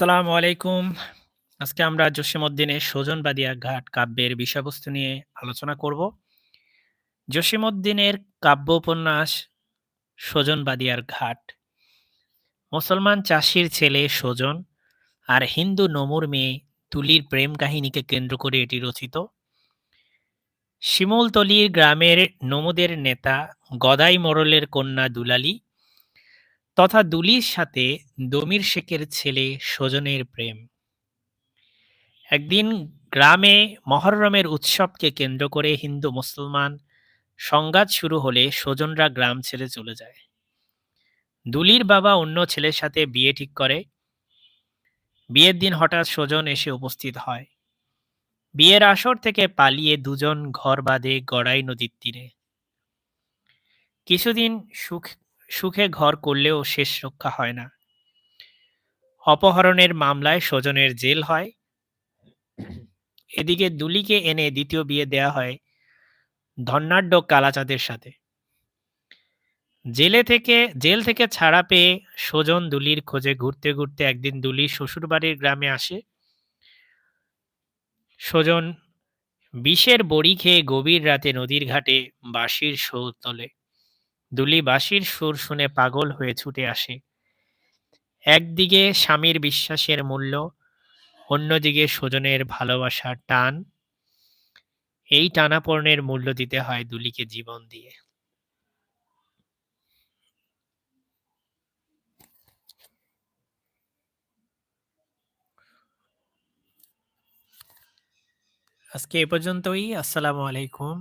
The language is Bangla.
আসসালামু আলাইকুম। আজকে আমরা জসীমউদ্দিনের 'সুজন-বাদিয়া ঘাট' কাব্যের বিষয়বস্তু নিয়ে আলোচনা করব। জসীমউদ্দিনের কাব্য-উপন্যাস 'সুজন-বাদিয়ার ঘাট'। মুসলমান চাষির ছেলে সুজন আর হিন্দু নমুর মেয়ে তুলির প্রেম কাহিনীকে কেন্দ্র করে এটি রচিত। শিমুলতলীর গ্রামের নমুদের নেতা গদাই মোড়লের কন্যা দুলালী তথা দুলির সাথে দমির শেখের ছেলে সুজনের প্রেম। একদিন গ্রামে মহররমের উৎসবকে কেন্দ্র করে হিন্দু-মুসলমান সংঘাত শুরু হলে স্বজনরা গ্রাম ছেড়ে চলে যায়। দুলির বাবা অন্য ছেলের সাথে বিয়ে ঠিক করে। বিয়ের দিন হঠাৎ সুজন এসে উপস্থিত হয়। বিয়ের আসর থেকে পালিয়ে দুজন ঘর বাঁধে গড়াই নদীর তীরে। কিছুদিন সুখ সুখে ঘর করলেও শেষ রক্ষা হয় না। অপহরণের মামলায় সুজনের জেল হয়। এদিকে দুলিকে এনে দ্বিতীয় বিয়ে দেয়া হয় ধনাঢ্য কালাচাঁদের সাথে। জেলে থেকে জেল থেকে ছাড়া পেয়ে সুজন দুলির খোঁজে ঘুরতে, ঘুরতে একদিন দুলি শ্বশুরবাড়ির গ্রামে আসে। সুজন বিষের বড়ি খেয়ে গভীর রাতে নদীর ঘাটে বাঁশির সুর তোলে। দুলি বাঁশির সুর শুনে পাগল হয়ে ছুটে আসে। একদিকে স্বামীর বিশ্বাসের মূল্য, অন্যদিকে স্বজনের ভালোবাসার টান। এই টানাপোড়েনের মূল্য দিতে হয় দুলিকে জীবন দিয়ে। আজকে এ পর্যন্তই। আসসালামু আলাইকুম।